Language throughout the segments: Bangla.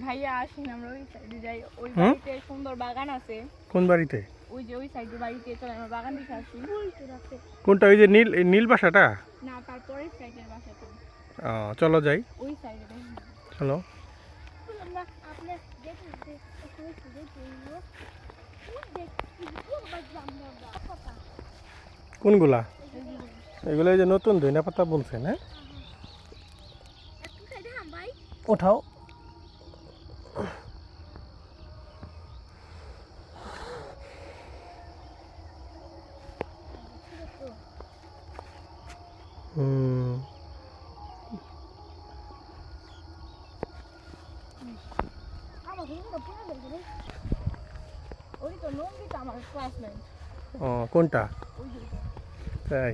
ভাইয়া আসেন আমরা ওই সাইডে যাই। ওই হুম? বাড়িতে সুন্দর বাগান আছে। কোন বাড়িতে? ওই যে ওই সাইডে বাড়িতে চলে আমরা বাগান দেখে আসি। কোনটা ওই যে নীল নীল বাসাটা? না তারপরের সাইডের বাসাতে ও, চলো যাই। ওই সাইডে চলো। আমরা আপনার কোনগুলা? এগুলো যে নতুন ধনিয়া পাতা বলছেন হ্যাঁ? হাম ভাই। ওঠাও হুম আমার কিন্তু পুরো দেখবে ওই তো নন্দিতা আমার ক্লাসমেট ও কোনটা? ওই যে তাই।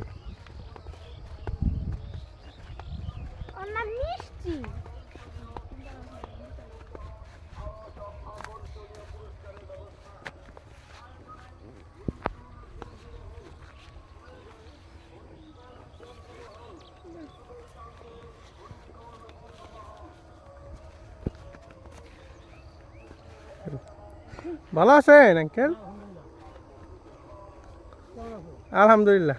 আমার মিষ্টি। ভালো আছেন, আঙ্কেল? আলহামদুলিল্লাহ।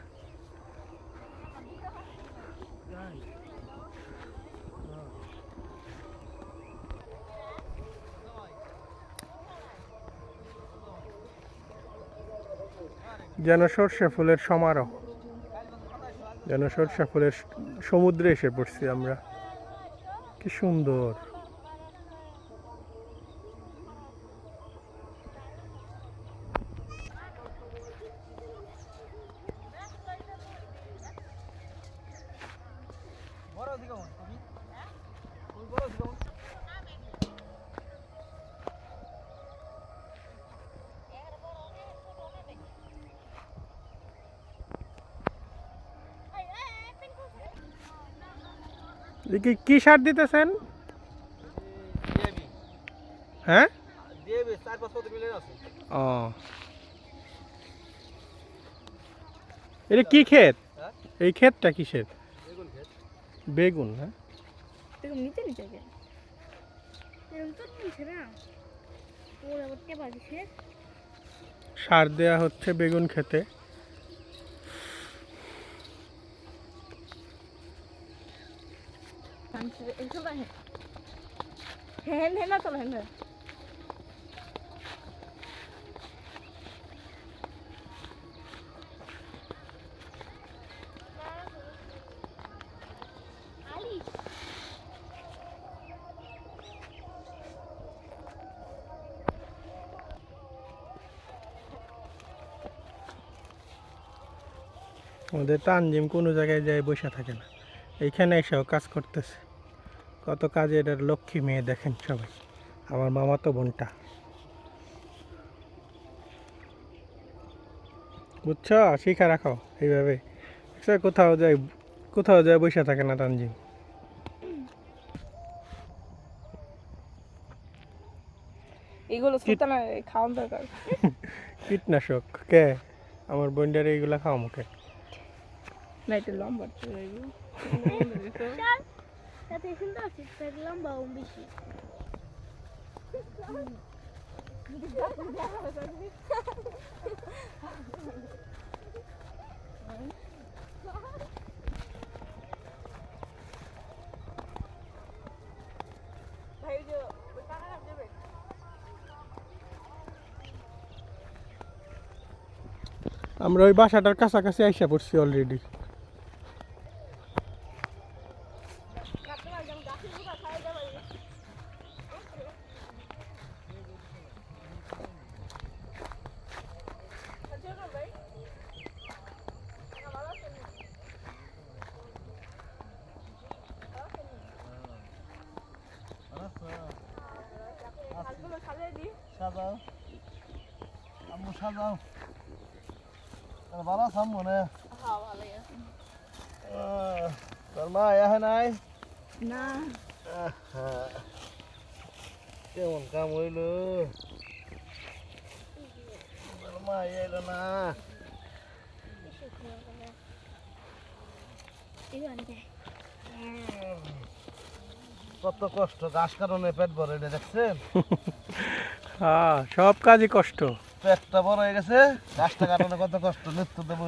যেন সর্ষে ফুলের সমারোহ। যেন সর্ষে ফুলের সমুদ্রে এসে পড়ছি আমরা। কি সুন্দর। কি কি সার দিতেছেন? হ্যাঁ? ও। এটা কি ক্ষেত? এই ক্ষেতটা কিসের? বেগুন হ্যাঁ? এরকম নিচে নিচে গেল এরকম তো নিচ্ছে না। ওর আবার কে পারছে সার দেয়া হচ্ছে বেগুন খেতে। হ্যাঁ হ্যাঁ না চলো হ্যাঁ। আমাদের তানজিম কোনো জায়গায় যায় বসে থাকে না। এইখানে এসেও কাজ করতেছে। কত কাজে এটার লক্ষ্মী মেয়ে দেখেন সবাই। আমার মামা তো বোনটা। বুঝছ? শিখা রাখো এইভাবে। কোথাও যায় কোথাও যায় বসে থাকে না তানজিম। খাওয়ান দরকার। কীটনাশক। কে? আমার বোনটারে এইগুলা খাওয়া মুখে না এটা লম্বা চলে এগুলো। তাতে সুন্দর আছে তার লম্বা ও বেশি ভাই ওই যে ওই টাকাটা দেবে আমরা ওই বাসাটার কাছাকাছি আইসা পড়ছি অলরেডি সাজাও আম্মু সাজাও তাহলে ভালো আছো আম্মু না হ্যাঁ ভালোই আছে আহ, তোর মা এহে নাই না আহা, কেমন কাম হইল? মা এলো না। কত কষ্ট ঘাস কারণে পেট ভরে দেখছেন? হ্যাঁ সব কাজই কষ্ট। পেটটা বড় হয়ে গেছে ঘাসটা কারণে কত কষ্ট মৃত্যু দেবো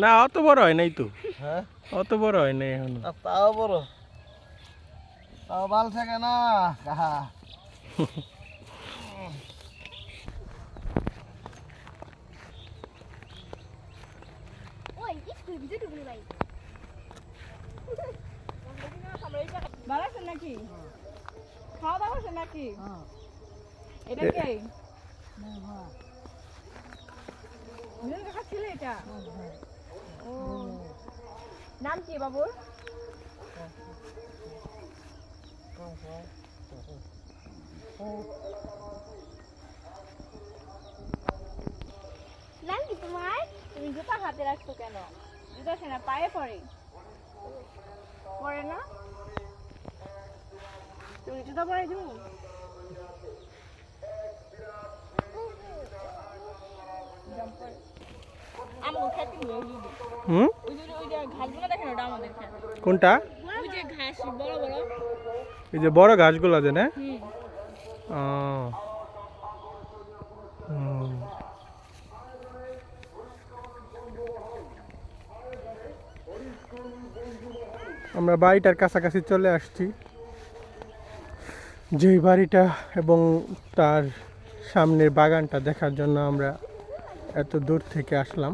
না অত বড় হয় নাই তো। হ্যাঁ? অত বড় হয় নাই এখন তাও বড়। তাও বাল থাকে না। ভালো নাকি? খাওয়া দাওয়া নাকি? এটা কে? মিলন কাকা ছিল এটা? ও। নাম কি বাবুর? নাম কি তোমার? তুমি জুতা হাতে রাখছো কেন? জুতা সেনা পায়ে পড়ে। পড়ে না? তুমি জুতা পরে যে হুম ওই যে ওই যে ঘাসগুলো দেখেন ওটা আমাদের খেত কোনটা? যে এই যে বড় গাছগুলো আছে না। আমরা বাড়িটার কাছাকাছি চলে আসছি। যেই বাড়িটা এবং তার সামনের বাগানটা দেখার জন্য আমরা এত দূর থেকে আসলাম।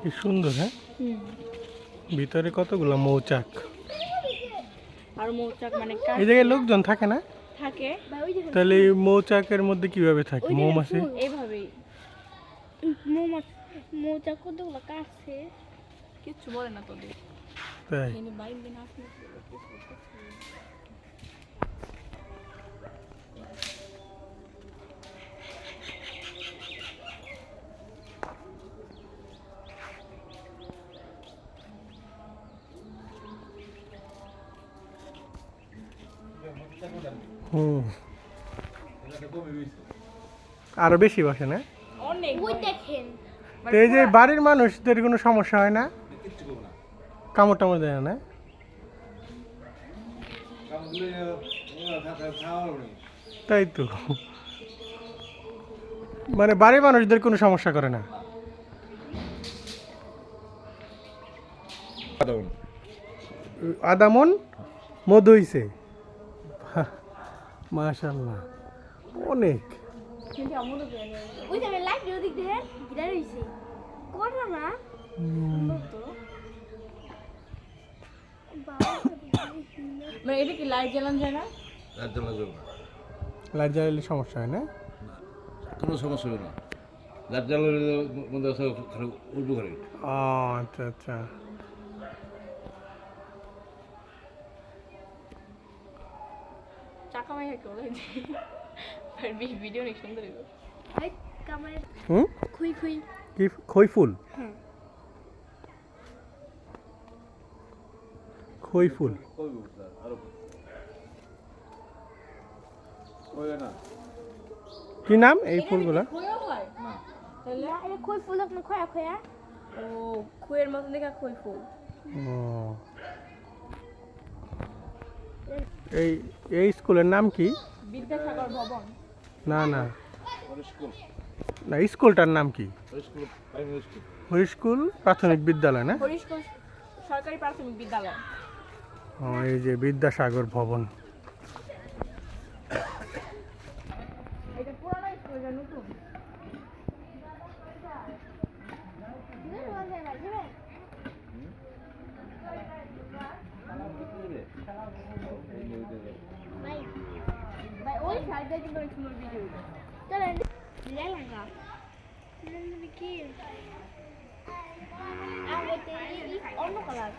কি সুন্দর হ্যাঁ? ভিতরে কতগুলো মৌচাক? আর মৌচাক মানে এই জায়গায় লোকজন থাকে না? থাকে। তাহলে এই মৌচাকের মধ্যে কীভাবে থাকে? মৌমাছি? এইভাবেই। মৌমাছি মৌচা কতগুলো কাটছে কিচ্ছু বলে না তোদের। তাই? আরও বেশি বসে না? অনেক ওই দেখেন। তো এই যে বাড়ির মানুষদের কোনো সমস্যা হয় না? কামড় টামড় দেয় না? তাই তো। মানে বাড়ির মানুষদের কোনো সমস্যা করে না? আদামন মধু হইছে। মাশাল্লাহ অনেক। আমারও দেয় ওই দেখেন লাইট ওদিক দেখেন গিটার হইছে কটা না মানে এটা কি লাইট জ্বালান যায় না? রাত জ্বালা যাবে না। লাইট জ্বালালে সমস্যা হয় না? কোনো সমস্যা হবে না। রাত জ্বালালে মধ্যে খালি উল্টো করে। ও আচ্ছা আচ্ছা। চাকা মাই হাকে বলে আর ভিডিও অনেক সুন্দর হইব। হুম? খুই খুই। কি খই ফুল? হ্যাঁ খই ফুল। কি নাম এই ফুলগুলা? হয়? খুই ফুল আপনি খয়া খয়া। ও খুয়ের মতন দেখা খই ফুল। এই এই স্কুলের নাম কি? বিদ্যাসাগর ভবন। না না। না স্কুলটার নাম কি? স্কুল স্কুল প্রাথমিক বিদ্যালয় না? সরকারি প্রাথমিক বিদ্যালয়। এই যে বিদ্যাসাগর ভবন। এটা পুরানো স্কুল নতুন। harga di cuma dua ribu. Jalan, jalan nggak? Jalan bikin. Aku tadi, oh no kelas.